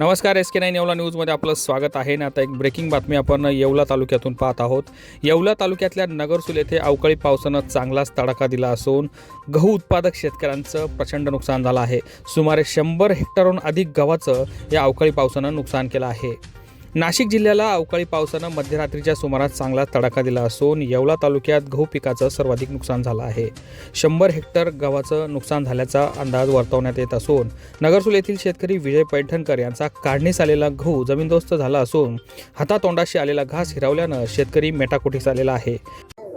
नमस्कार S K nine Yeola न्यूजमध्ये आपलं स्वागत आहे. ना आता एक ब्रेकिंग बातमी आपण येवला तालुक्यातून पाहत आहोत. येवला तालुक्यातल्या नगरसूल येथे अवकाळी पावसानं चांगलाच तडाखा दिला असून गहू उत्पादक शेतकऱ्यांचं प्रचंड नुकसान झालं आहे. सुमारे शंभर हेक्टरहून अधिक गव्हाचं या अवकाळी पावसानं नुकसान केलं आहे. नाशिक जिल्ह्याला अवकाळी पावसानं मध्यरात्रीच्या सुमारास चांगला तडाखा दिला असून येवला तालुक्यात गहू पिकाचं सर्वाधिक नुकसान झालं आहे. शंभर हेक्टर गव्हाचं नुकसान झाल्याचा अंदाज वर्तवण्यात येत असून नगरसूल येथील शेतकरी विजय पैठणकर यांचा काढणीस आलेला गहू जमीनदोस्त झाला असून हातातोंडाशी आलेला घास हिरावल्यानं शेतकरी मेटाकुटीस आलेला आहे.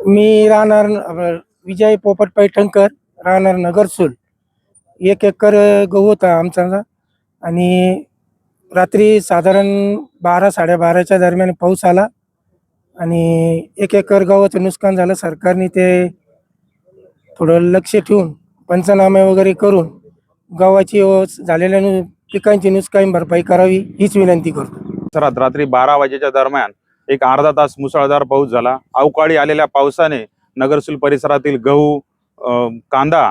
मी राहणार विजय पोपट पैठणकर राहणार नगरसूल. एक एकर गहू होता आमचा. आणि रात्री साधारण बारा साडेबाराच्या दरम्यान पाऊस आला आणि एक एकर गव्हाचं नुकसान झालं. सरकारने ते थोडं लक्ष ठेवून पंचनामे वगैरे करून गव्हाची झालेल्या नु पिकांची नुकसान भरपाई करावी हीच विनंती करतो. परिसरात रात्री बारा वाजेच्या दरम्यान एक अर्धा तास मुसळधार पाऊस झाला. अवकाळी आलेल्या पावसाने नगरसूल परिसरातील गहू कांदा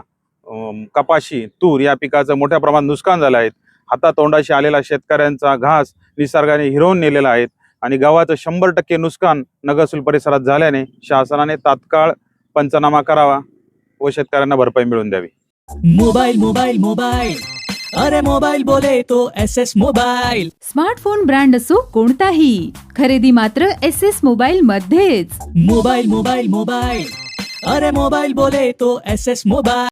कपाशी तूर या पिकाचं मोठ्या प्रमाणात नुकसान झालं आहे. हातातोंडाशी आलेला शेतकऱ्यांचा घास निसर्गाने हिरवून नेलेला आहे आणि गव्हाचं शंभर टक्के नुकसान नगरसूल परिसरात झाल्याने शासनाने तात्काळ पंचनामा करावा व शेतकऱ्यांना भरपाई मिळवून द्यावी. मोबाइल मोबाइल मोबाइल अरे मोबाइल बोले तो S S mobile smartphone brand असो कोणताही खरेदी मात्र एस एस मोबाईल मध्येच. मोबाइल मोबाइल मोबाइल अरे मोबाइल बोले तो एस एस मोबाइल